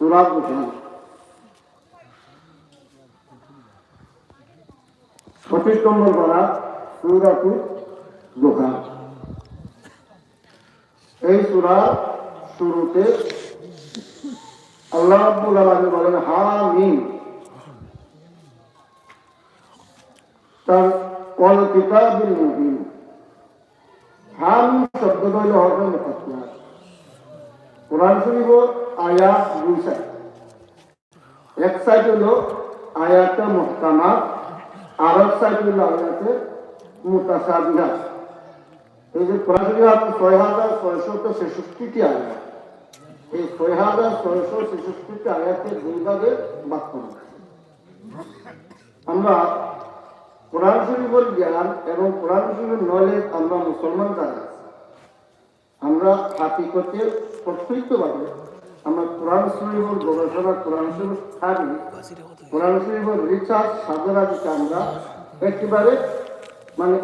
সুরা দোকান পঁচিশ নম্বর বলা সুরাতু দোকান। এই সুরা শুরুতে আল্লাহ রাব্বুল আলামিন বলেন হামিম তার কল কিতাবিল মুবিন। হাম শব্দ হইল হরফে কোরআন শরীফ আয়াত দুই এক সাইড হলো আয়াতে মুহকামা আর এক সাইড হলো আয়াতে মুতাসাবিহা। এই যে কোরআন আছে ছয় হাজার ছয়শত ছেষট্টিটি আয়াত। এই ছয় হাজার ছয়শো ছেষট্টিটি আয়াতে দুই ভাগে বাদ করা আমরা কোরআন শরীফের জ্ঞান এবং কোরআন শরীফের নলেজ আমরা মুসলমান যারা আমরা হাকিকতে প্রকৃতভাবে আমরা কোরআন শরীফের গবেষণা কোরআন শরীফ স্টাডি কোরআন শরীফের রিসার্চ সাধনা দিতে আমরা একেবারে মানে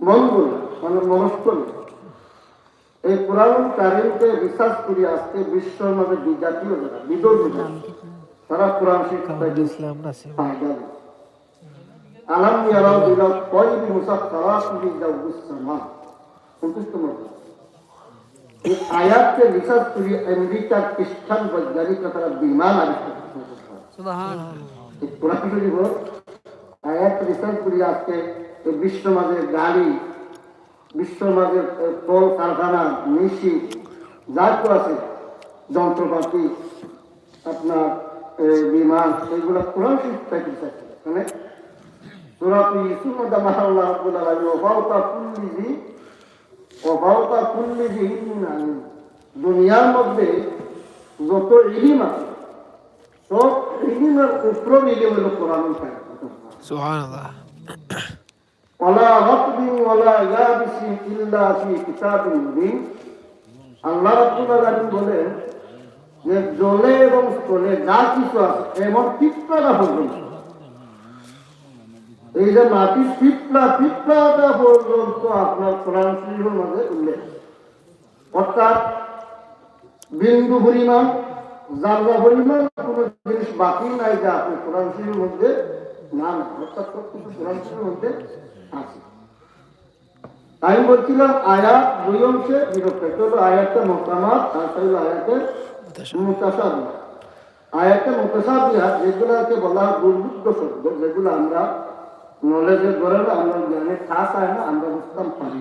মন বলি মানে মনস্ক। এই কোরআন কারিমকে রিসার্চ করি আজকে বিশ্বের মধ্যে বিজাতীয় যারা বিদর্মী যারা, তারা কোরআন শিক্ষা ইসলাম। আলাম ইয়ারাও ইলা তয়রি মুসাফফারাতিন ফি জাওফিস সামা। সন্তুষ্ট আয়াতকে রিসার্চ বৈজ্ঞানিকরা তারা বিমান আবিষ্কার করেছে। এই কোরআন শরীফ আয়াত রিসার্চ করি আজকে বিশ্ব মাঝে গাড়ি বিশ্ব মাঝে কল কারখানা মিশি যা তো আছে যন্ত্রপাতি আপনার বিমান এগুলো কোরআন থেকে রিসার্চ মানে সুরাত ইউসুফ মধ্যে মাশাআল্লাহ রাব্বুল আলামিন ওয়া কুল্লি ওয়া ফাওকা কুল্লি ইলমিন আলিম দুনিয়ার মধ্যে যত ইলিম আছে সব ইলিমের উপর ইলিম হলো কোরআন সুবহানাল্লাহ। ফি কিতাবিন মুবিন। আল্লাহ রাব্বুল আলামিন বলেন যে জলে এবং স্থলে যা কিছু আছে এমন পর্যন্ত এই যে মাটি পিঁপড়া, পিঁপড়াটা পর্যন্ত আপনার কোরআন শরীফের মধ্যে উল্লেখ। অর্থাৎ বিন্দু পরিমাণ, জানলা পরিমাণ, কোনো জিনিস বাকি নাই যে আপনি কোরআন শরীফের মধ্যে না না অর্থাৎ কিছু কোরআন শরীফের মধ্যে আছে। আমি বলছিলাম, আয়াত দুই অংশে বিভক্ত। একটা হলো আয়াতে মোকামাত আর একটা হলো আয়াতে মুতাসাবি। আয়াতে মুতাসাবিহা যেগুলোকে বলা দুর্বুদ্ধ শব্দ, যেগুলো আমরা নলেজের ধরে না আমরা জ্ঞানে খাস হয় না, আমরা বুঝতাম পারি।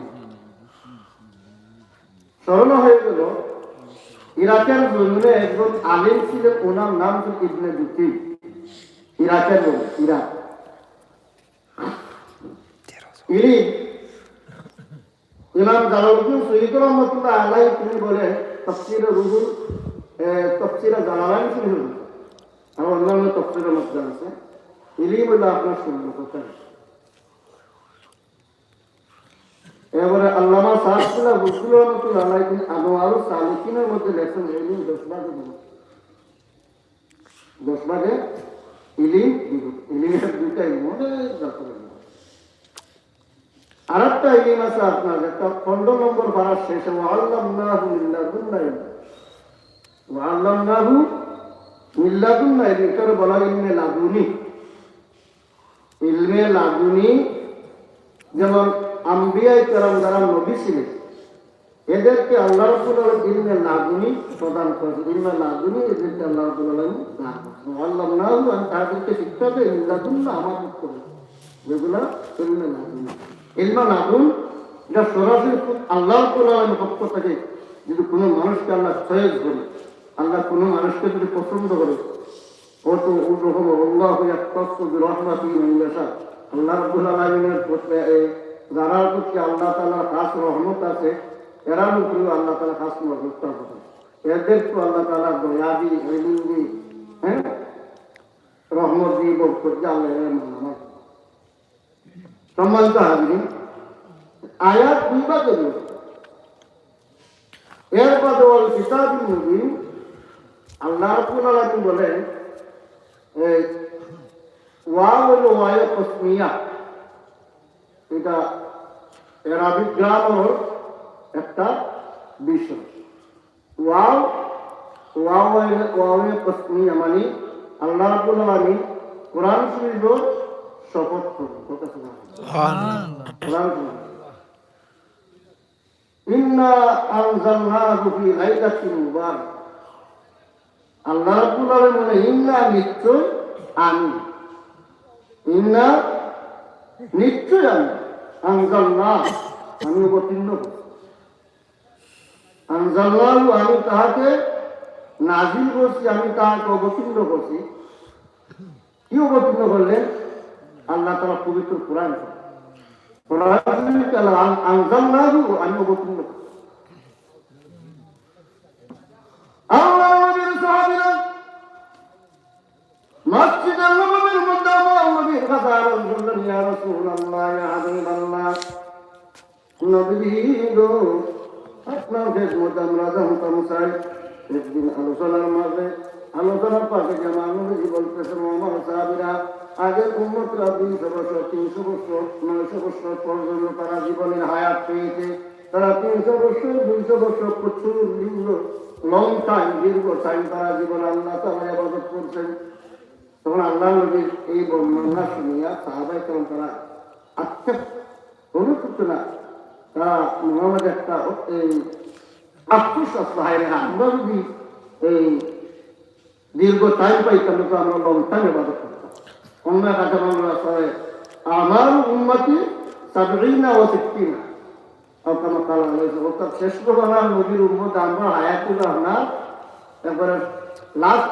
স্মরণ হয়ে গেল, ইরাকের জমিনে একজন আলিম ছিলেন ওনার নাম ছিল ইবনে জুতি। ইরাকের জমি ইরাক। ইনি ইমাম জালালউদ্দিন সৈয়দ রহমতুল্লাহ আলাই তিনি বলেন তফসিরে রুহুল তফসিরে জালালাইন শুরু আর অন্যান্য আপনার শূন্য কথা সাহাবুল্লাহ বসুল রহমতুল্লাহ আনোয়ারু সালিকিনের মধ্যে লেখেন ভাগে ইলিম ইলিমের দুইটা ইলিম অনেক ব্যাপার ইলিম। আছে আপনার, একটা খন্ড নম্বর বাড়ার শেষে ওয়াল্লাম নাহু মিল্লাদুন্না ওয়াল্লাম নাহু মিল্লাদুন্না এটার বলা ইলমে লাগুনি। ইলমে লাগুনি যেমন আম্বিয়াই কেরাম যারা নবী ছিলেন। এদেরকে আল্লাহ আলম ইলমে লাগুনি প্রদান করেছে ইলমে লাগুনি এদেরকে আল্লাহ আলম দান করেছে আল্লাহ আমি তাদেরকে শিক্ষা দেয় মিল্লাদুন্না আমাদের করে যেগুলা ইলমে লাগুনি। ইলমে লাগুন এটা সরাসরি আল্লাহ রব্বুল আলমের পক্ষ থেকে যদি কোনো মানুষকে আল্লাহ সহজ করে, আল্লাহ কোনো মানুষকে যদি পছন্দ করে ও তো ওরকম আল্লাহ মান ইয়াশা। আল্লাহ রাব্বুল আলামিনের প্রতি এ- যারা প্রতি আল্লাহ তাআলার খাস রহমত আছে এরা উপরেও আল্লাহ তাআলা খাস রহমত আছে এদের তো আল্লাহ তাআলা দয়া দি ইলম দি হ্যাঁ? রহমত দি বরকত দি আল্লাহ এর নাম সম্মানিত হাজিরিন, আয়াত দুই ভাগে বিভক্ত। এরপর ওয়াল কিতাবুল আল্লাহ বলেন ওয়াও হলো ওয়ায়ে কসমিয়া এটা এরাবিক গ্রামার একটা বিষয় ওয়াও ওয়া ওয়াওয়ে ওয়াওয়ে কসমিয়া মানে আল্লাহ রাব্বুল আলামিন কোরআন শরীফ শপথ করেন কথা শোনা সুবহানাল্লাহ কোরআন শরীফ ইন্না আনজালনাহু ফি লাইলাতিন মুবারাক আল্লাহ রাব্বুল আলামিন ইন্না নিশ্চয় আমি ইন্না নিশ্চয় আমি আনজালনাহ আমি অবতীর্ণ। আনজাল্লাহু, আমি তাহাকে নাজিল করছি, আমি তাহাকে অবতীর্ণ করছি। কি অবতীর্ণ করলেন? আল্লাহ তারা পবিত্র কোরআন। কোরআন আনজাল্লাহু আমি অবতীর্ণ করছি। মসজিদ নববীর মধ্যে আমার কথা আরম্ভ করলেন ইয়া রাসূলুল্লাহ নবী তিনশো বছর, নয়শো বছর পর্যন্ত তারা জীবনের হায়াত পেয়েছে। তারা তিনশো বছর, দুইশো বছর প্রচুর দীর্ঘ লং টাইম দীর্ঘ টাইম তারা জীবন আল্লাহ তারা আবাদত করছেন। তখন আল্লাহ নবীর এই বর্ণনা শুনিয়া সাহাবাই কেমন তারা আক্ষেপ অনুসূচ না। তারা মোহাম্মদ একটা এই আফসোস আমরা যদি এই দীর্ঘ টাইম পাইতাম, তো আমরা লং টাইম এবাদত অন্য বাংলা সবাই আমার উন্নতি সাবরিনা ও অকামা কালা হয়েছে অর্থাৎ শেষ নদীর উন্মত আমরা না। লাস্ট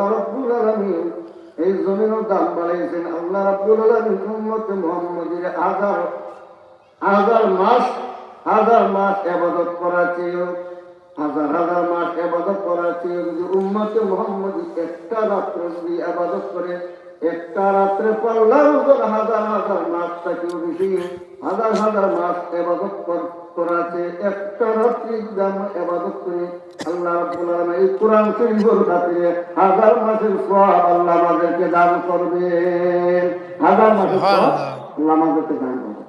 আল্লাহ রাব্বুল এই জমিনও দাম বাড়াইছেন আল্লাহ রাব্বুল আলামিন উম্মতে মুহাম্মদের হাজার হাজার মাস হাজার মাস আবাদত করা চেয়েও, হাজার হাজার মাস আবাদত করা চেয়েও যদি উম্মতে মোহাম্মদ একটা রাত্র যদি আবাদত করে, একটা রাত্রে পাল্লার উপর হাজার হাজার মাস থেকেও বেশি, হাজার হাজার মাস আবাদত কর- করা চেয়ে একটা রাত্রি দাম আবাদত করে আল্লাহ রাব্বুল আলামিন এই কোরআন শরীফের খাতিরে হাজার মাসের সওয়াব আল্লাহ আমাদেরকে দান করবে। হাজার মাসের সওয়াব আল্লাহ আমাদেরকে দান করবে।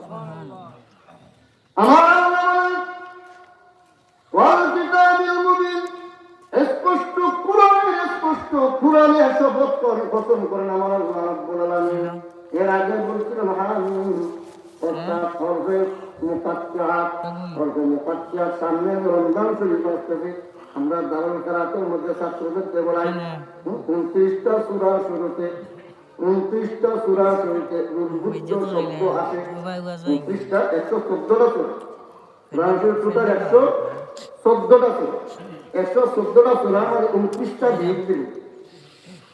আমার ওয়াল কিতাবিল মুবিন স্পষ্ট কোরআনের স্পষ্ট কোরআনে শপথ করে খতম করেন আমার আল্লাহ রাব্বুল আলামিন। এর আগে বলছিলাম হামিম অর্থাৎ মুকাত্তিআত হরফে মুকাত্তিআত সামনে রমজান শরীফ আসতেছে আমরা উনত্রিশটা সূরা শুরুতে উনত্রিশটা সূরা শুরুতে আসে উনত্রিশটা একশো চোদ্দটা সূরা টোটাল একশো চোদ্দটা সূরা একশো চোদ্দটা সূরা মানে উনত্রিশটা দিন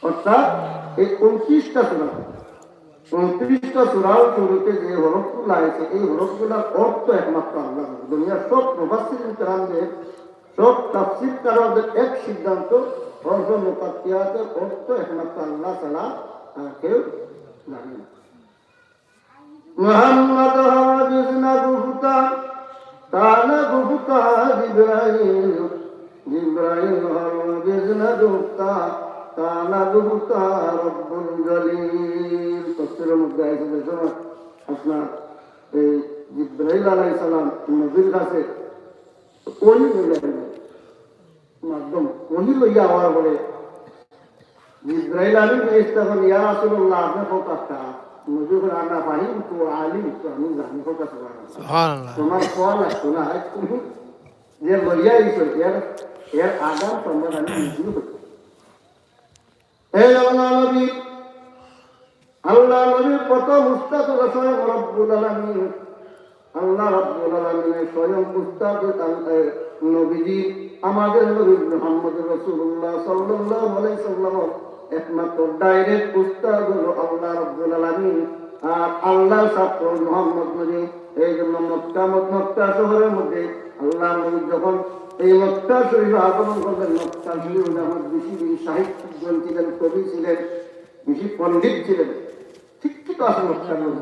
অর্থাৎ এই উনত্রিশটা সূরা উনত্রিশটা সূরার শুরুতে যে হরফগুলো আছে এই হরফগুলোর অর্থ একমাত্র আল্লাহ জানে। দুনিয়ার সব প্রবাসী কারণদের সব তাফসির কারণদের এক সিদ্ধান্ত হরফ মুকাত্তিয়াতের অর্থ একমাত্র আল্লাহ ছাড়া আর কেউ জানে না محمد حافظنا بهتا كان بهتا جبرائيل جبرائيل حافظنا তালা দুহুতা রব্বুল জলিল। তফসিরের মধ্যে আইসে সময় আপনার এই ইব্রাহিম আলাই সালাম নবীর কাছে ওই মাধ্যম কোনি লইয়া হওয়ার পরে ইব্রাহিম আলী তখন ইয়া রাসুল্লাহ আপনি কথা তোমার ফল আসতো না যে লইয়া এর আগাম সম্মান আমি এই আল্লাহ নবী, আল্লাহ প্রথম উস্তাদ স্বয়ং রব্বুল আলামিন। আল্লাহ রব্বুল আলামিনের স্বয়ং উস্তাদ নবীজি, আমাদের নবী মুহাম্মদ রাসূলুল্লাহ সাল্লাল্লাহু আলাইহি সাল্লাম একমাত্র ডাইরেক্ট উস্তাদ হলো আল্লাহ আর আল্লাহ ছাত্র মোহাম্মদ নবী, এই জন্য মক্কা মক্কা শহরের মধ্যে আল্লাহ যখন এই মক্কা শরীফ আগমন করলেন মক্কা শরীফ আমার বেশি বেশি সাহিত্যজন ছিলেন কবি ছিলেন বেশি পণ্ডিত ছিলেন শিক্ষিত আছে মক্কা শরীফ।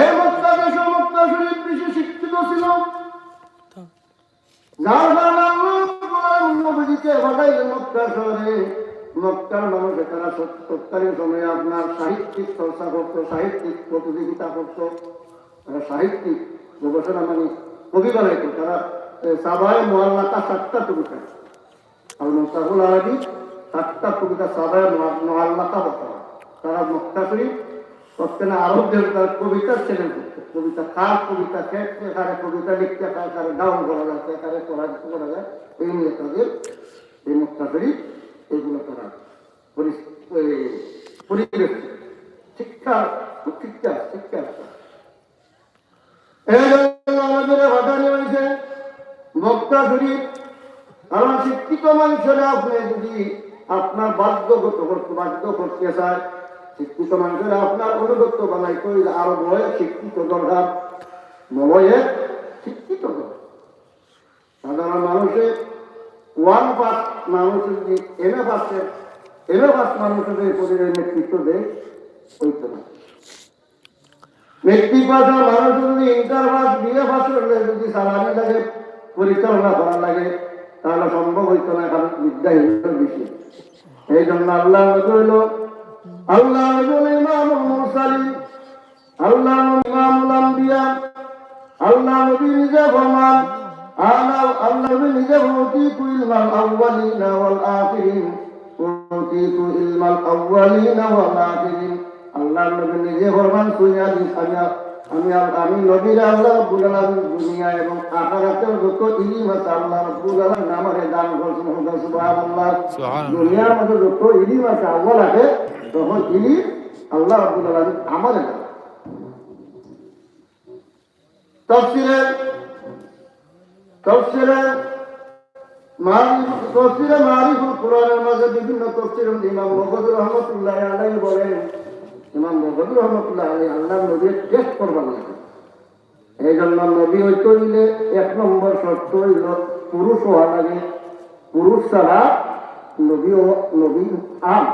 এই মক্কা দেশ বেশি শিক্ষিত ছিল। যার কারণে আল্লাহ নবীজিকে পাঠাইলেন সময় আপনার সাহিত্যিক চর্চা করতো সাহিত্যিক প্রতিযোগিতা করতো তারা সাহিত্যিক গবেষণা মানে বানাইতো তারা সাবায় মহাল্লাকা সাতটা কবিতা। আর মোস্তাকুল আরবি সাতটা কবিতা সাবায় মহাল্লাকা বলা হয়। তারা মক্কা শরীফ প্রত্যেক আরবদের তার কবিতা করতো কবিতা কার কবিতা কারে কবিতা লিখতে কার কারে ডাউন করা কে কারে পড়া করা যায়, এই নিয়ে তাদের এই মক্কা শরীফ এগুলো তারা পরিবেশ শিক্ষা শিক্ষা শিক্ষা। এই আমাদের শিক্ষিত মানুষেরা যদি আপনার বাধ্যগত বাধ্য করতে চায়, শিক্ষিত মানুষেরা আপনার অনুগত্য বানাই করিলে আরও বয়ে শিক্ষিত দরকার। নবয়ে শিক্ষিত সাধারণ মানুষের ওয়ান পাস মানুষ যদি এমএ পাসের এমএ পাস মানুষের নেতৃত্ব দেয় হইতো না। মেট্রিক পাস মানুষ যদি ইন্টার পাস বিএ পাস করলে যদি সালামি লাগে, পরিচালনা করা লাগে, তাহলে সম্ভব হইতো না, কারণ বিদ্যাহীন বেশি এই জন্য আল্লাহ নবী আল্লাহ নবী ইমাম মুরসালিন, আল্লাহ ইমামুল আম্বিয়া, আল্লাহ নবী নিজে ফরমান আনা আল্লাহ নবী নিজে উতিতু ইলমাল আউয়ালিনা ওয়াল আখিরিন উতিতু ইলমাল আউয়ালিনা ওয়াল আখিরিন। আল্লাহ নবী নিজে ফরমান সুইয়া দিস আমি আমি আমি নবীর আল্লাহ রাব্বুল আলামিন দুনিয়া এবং আখিরাতের যত ইলম আছে আল্লাহ রাব্বুল আলামিন আমারে দান করেছেন সুবহানাল্লাহ। দুনিয়ার মধ্যে যত ইলম আছে আউয়াল আছে তখন ইলম আল্লাহ রাব্বুল আলামিন আমারে দান তফসিরে তফসিরে তফসিরে মারিফুল কোরআনের মাঝে বিভিন্ন তফসির ইমাম মহবুর রহমতুল্লাহ আলাই বলেন ইমাম মহবুর রহমতুল্লাহ আলাই আল্লাহ নবীর টেস্ট করবার লাগে। এই জন্য নবী হইতে হইলে এক নম্বর শর্ত হইল পুরুষ হওয়া লাগে। পুরুষ ছাড়া নবী নবী আম।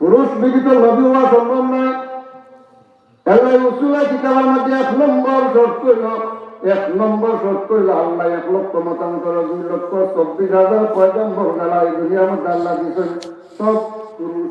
পুরুষ ব্যতীত নবী হওয়া সম্ভব নয়। আল্লাহ রসুল্লাহ কিতাবের মধ্যে এক নম্বর শর্ত হইল, এক নম্বর শর্ত হইল আল্লাহ এক লক্ষ মতান্তর দুই লক্ষ চব্বিশ হাজার পয়গম্বর গালা এই দুনিয়ার মধ্যে আল্লাহ দিয়েছেন সব পুরুষ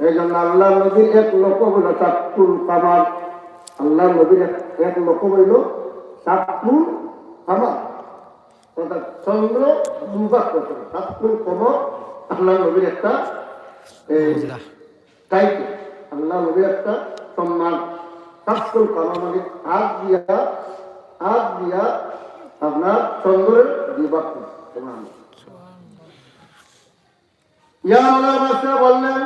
এই জন্য আল্লাহ নবীর এক লোক হইল চাকুল কামার আল্লাহ নবীর এক- লোক হইল চাকুল কামার অর্থাৎ চন্দ্র দুর্বাক করতে চাকুল কমর আল্লাহ নবীর একটা টাইটেল আল্লাহ নবীর একটা সম্মান। চাকুল কামার মানে হাত দিয়া হাত দিয়া আপনার চন্দ্রের দুর্বাক সমান ইয়া আল্লাহ বললেন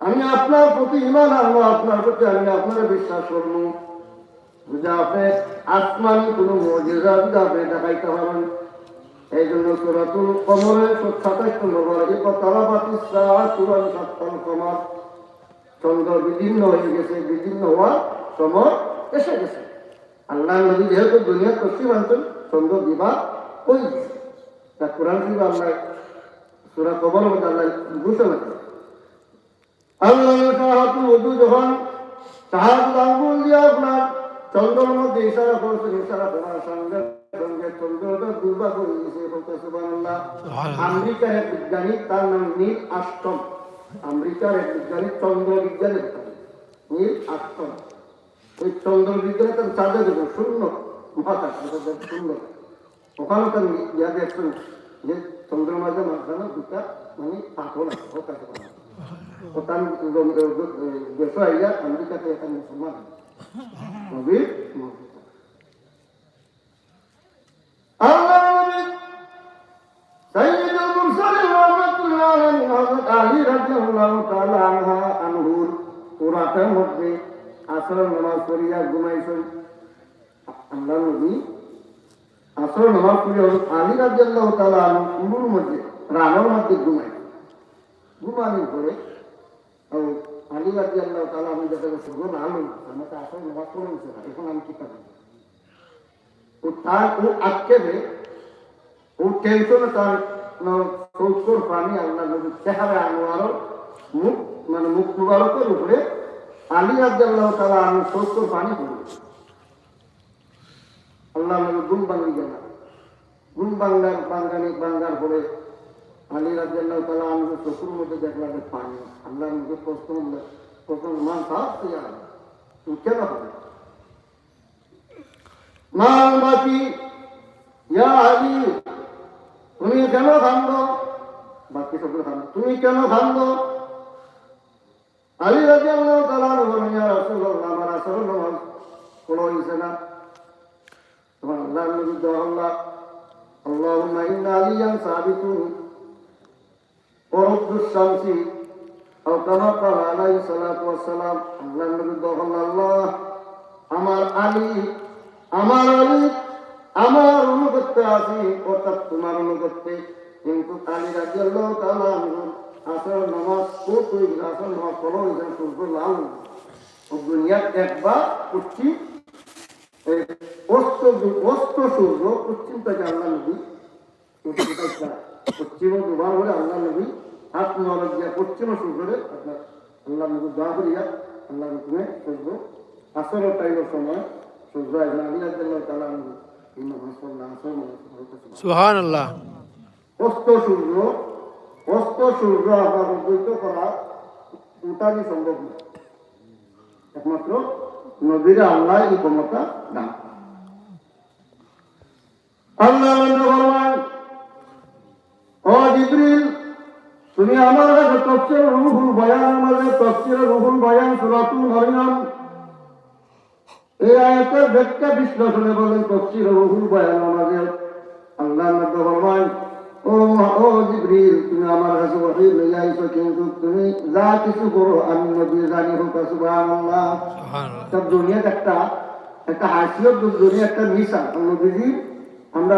আমি আপনার প্রতি ইমান আনব, আপনার প্রতি আমি আপনার বিশ্বাস করব। যদি আপনি আসমানি কোনো দেখাইতে পারেন। এই জন্য সুরাতুল কমরের সাতাইশ নম্বর এই তারা বাতি সুরান কমর চন্দ্র বিদীর্ণ হয়ে গেছে বিদীর্ণ হওয়ার সময় এসে গেছে। আল্লাহ নবী যেহেতু দুনিয়া অঞ্চল চন্দ্র বিবাহ ওই তা কোরআন শরীফ আল্লাহ সুরা কবর মধ্যে আল্লাহ ঘোষণা করে আল্লাহ সাহাতুল উদু যখন সাহাতুল আঙ্গুল দিয়ে আপনার চন্দ্রের মধ্যে ইশারা করছে ইশারা করার সঙ্গে সঙ্গে চন্দ্রটা দুর্বা করে দিয়েছে বলতে সুবহানাল্লাহ। আমেরিকার এক বিজ্ঞানী তার নাম নীল আস্টম আমেরিকার এক বিজ্ঞানী চন্দ্র বিজ্ঞানের নীল আস্টম ওই চন্দ্র বিজ্ঞানে তার চাঁদে দেবে শূন্য। মহাকাশ শূন্য। ওখানে তার ইয়া দেখছেন যে চন্দ্রের মাঝে মাঝখানে দুটা মানে পাথর আছে ওটাকে বলা হয়। ও তার দেশ আইয়া আমেরিকাতে এখন মুসলমান নবী মধ্যে আসর নামাজ পড়িয়া ঘুমাইছেন। আসর নামাজ পড়িয়া হযরত আলী তাআলা আনহু কুমুর মধ্যে, রানের মধ্যে ঘুমাই ঘুমানোর পরে আলী রাদিয়াল্লাহু তাআলা আমি দেখা গেছে গো না আলু আমি তো আসর নামাজ পড়েছি না, এখন আমি কি করব? ও তার, ও আটকে ও টেনশনে তার সৌকর পানি আল্লাহ নবীর চেহারা আনোয়ারও মুখ মানে মুখ মুবারকের উপরে আলী আব্দাল্লাহ তালা আমি সৌকর পানি পড়ল আল্লাহ নবী গুম বাঙ্গি গেল গুম বাংলার বাঙ্গানি বাঙ্গার পরে আলী রাজ্লাহ তালা আমি চকুর মধ্যে দেখলাম যে পানি। আল্লাহ নবী প্রশ্ন প্রশ্ন মান সাহস তুমি কেন হবে? মান বাকি ইয়া আলী তুমি কেন কান্দ বাকি সকলে কান্দ তুমি কেন কান্দ আলী রাজি আল্লাহ তালা বলেন ইয়া রাসূলুল্লাহ, আমার আসল পড়ো হইছে না। তোমার আল্লাহ নবী দোয়া আল্লাহ اللهم إن عليا ثابت ورد الشمس أو كما قال عليه الصلاة والسلام আল্লাহ নবী দোয়া আল্লাহ আমার আলী আমার আলী আমার অনুগত্য আছে অর্থাৎ তোমার অনুগত্যে কিন্তু আলী রাজি আল্লাহ তালা আসল নামাজ কই আসল নামাজ পড়ো এখানে সূর্য লাল ও দুনিয়ার একবার পশ্চিম অস্ত সূর্য পশ্চিম থেকে আল্লাহ নবী পশ্চিম দুবার হলে আল্লাহ নবী হাত দিয়া পশ্চিম সূর্যরে আপনার আল্লাহ নবী দোয়া করিয়া আল্লাহ রকমে সূর্য আসর টাইমের সময় সূর্য আলী আল্লাহ তালা সুহান আল্লাহ অস্ত সূর্য অস্ত সূর্য আপনার উদ্বৈত করা টোটালি সম্ভব না একমাত্র নদীর আল্লাহ এই ক্ষমতা দান আল্লাহ ভগবান ও জিব্রিল, তুমি আমার কাছে তফসির রুহুল বয়ান আমাদের তফসির রুহুল বয়ান, সুরাতুল মরিয়ম এই আয়াতের ব্যাখ্যা বিশ্লেষণে বলেন তফসির রুহুল বয়ান আমাদের আল্লাহ ভগবান ও ও জিব্রিল তুমি আমার কাছে ওয়াহি লইয়া আইছো কিন্তু তুমি যা কিছু করো আমি নবী জানি হোক সুবহানাল্লাহ। সুহান আল্লাহ সব দুনিয়াতে একটা একটা হাসিয়ত দুনিয়া একটা মিশা নবীজি আমরা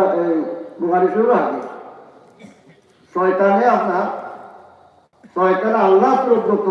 বুহারি শুরু আগে শয়তানে আপনার শয়তানে আল্লাহ প্রদত্ত